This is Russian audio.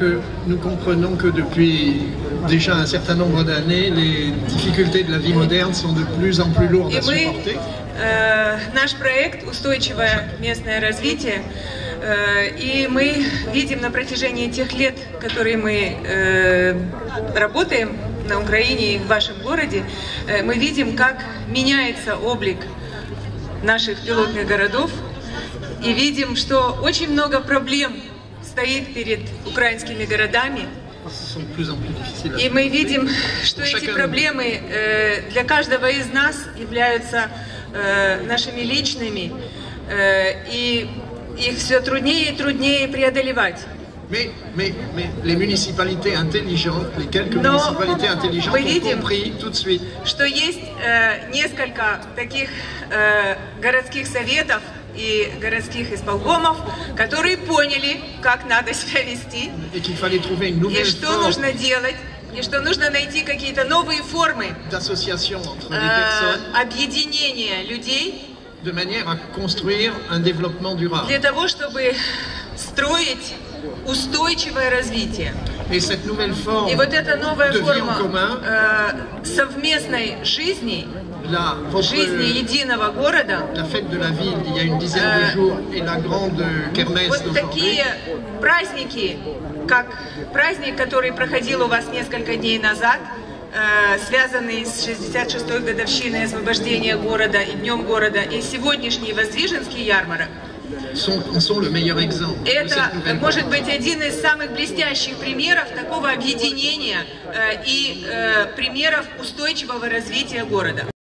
que nous comprenons que depuis déjà un certain nombre d'années, les difficultés de la vie moderne sont de plus en plus lourdes à supporter. э, наш проект «Устойчивое местное развитие», э, и мы видим на протяжении тех лет, которые мы э, работаем на Украине и в вашем городе, мы видим, как меняется облик наших пилотных городов, и видим, что очень много проблем стоит перед украинскими городами, и мы видим, что эти проблемы э, для каждого из нас являются э, нашими личными, э, и их все труднее и труднее преодолевать. Mais, mais, mais les municipalités intelligentes, les quelques Но municipalités intelligentes мы ont видим- compris tout de suite. Что есть э, несколько таких э, городских советов и городских исполкомов, которые поняли, как надо себя вести, и что нужно делать, и что нужно найти какие-то новые формы э, объединения людей de manière à construire un développement durable. для того, чтобы строить устойчивое развитие. И вот эта новая форма commun, э, совместной жизни, la, votre- жизни единого города, la fête de la ville il y a une dizaine de jours et la grande kermesse вот такие праздники, как праздник, который проходил у вас несколько дней назад, э, связанный с 66-й годовщиной освобождения города и Днем города, и сегодняшний Воздвиженский ярмарок, Это может быть один из самых блестящих примеров такого объединения э, и э, примеров устойчивого развития города.